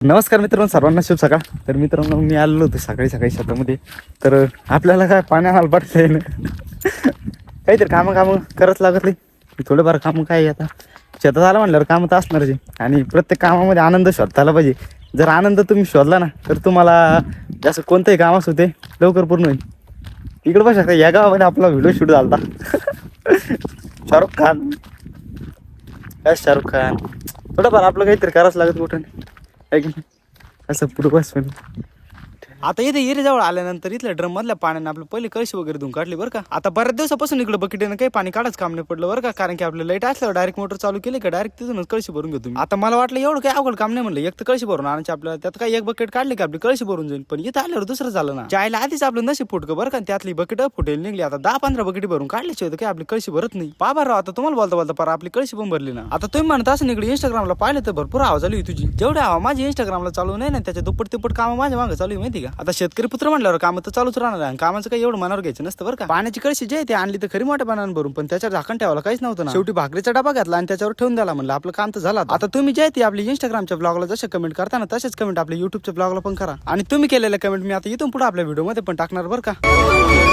नमस्कार मित्रांनो सर्वांना शुभ सकाळ. तर मित्रांनो मी आलेलो होतो सकाळी सकाळी शेतामध्ये. तर आपल्याला काय पाण्या पडतंय ना? काहीतरी कामं कामं करत लागत नाही. थोडंफार कामं काय आता? शेतात आलं म्हणल्यावर कामं तर असणारच जे आणि प्रत्येक कामामध्ये आनंद शोधता आला पाहिजे. जर आनंद तुम्ही शोधला ना तर तुम्हाला जसं कोणतंही काम असू ते लवकर पूर्ण होईल. इकडं बघू शकता या गावामध्ये आपला व्हिडिओ शूट झाला शाहरुख खान. काय शाहरुख खान? थोडंफार आपलं काहीतरी करावंच लागत कुठं आहे की नाही असं पुढं बस पण आता इथे एरियाजवळ आल्यानंतर इथल्या ड्रम मधल्या पाण्याने आपलं पहिले कळशी वगैरे धुवून काढली बरं का. आता बऱ्याच दिवसापासून इकडे बकेटीनं काही पाणी काढाच काम नाही पडलं बरं का कारण की आपलं लाइट असल्यावर डायरेक्ट मोटर चालू केली का डायरेक्ट तिथूनच कळशी भरून घेतो आता मला वाटलं एवढं काही अवघड काम नाही म्हणलं. एक तर कळशी भरून आणायची आपल्याला त्यात काय एक बकेट काढली की आपली कळशी भरून जाईल. पण इथं आल्यावर दुसरं झालं ना. जायला आधीच आपलं नशीब फुटकं बरं का त्यातली बकेट फुटेल निघली. आता दहा पंधरा बकेटी भरून काढल्याची होतं काय आपली कळशी भरत नाही. बाबा राव आता तुम्हाला बोलता बोलता पारा आपली कळशी पण भरली ना. आता तुम्ही म्हणता असं इकडे इंस्टाग्रामला पाहिलं तर भरपूर आवाज आली तुझी. जेवढे हवा माझी इंस्टाग्रामला चालू नाही ना त्याच्या दुप्पट तिप्पट कामं माझ्या मागे चालू आहे माहिती का? आता शेतकरी पुत्र म्हणल्यावर कामं तर चालूच राहणार आहे. आणि कामाचं काही एवढं मनावर घ्यायचं नसतं बरं का. पाण्याची कळशी जे आहे ते आणली तर खरी मोठ्या पाण्यानं भरून पण त्याच्यावर झाकण ठेवायला काहीच नव्हतं ना. शेवटी भाकरीचा डबा घातला आणि त्याच्यावर ठेवून द्याला म्हणलं. आपलं काम तर झालं आता. तुम्ही जे आहे ते आपली इंस्टाग्रामच्या ब्लॉगला जसे कमेंट करता ना तसेच कमेंट आपल्या युट्यूबच्या ब्लॉगला पण करा. आणि तुम्ही केलेल्या कमेंट मी आता इथून पुढे आपल्या व्हिडिओमध्ये पण टाकणार बरं का.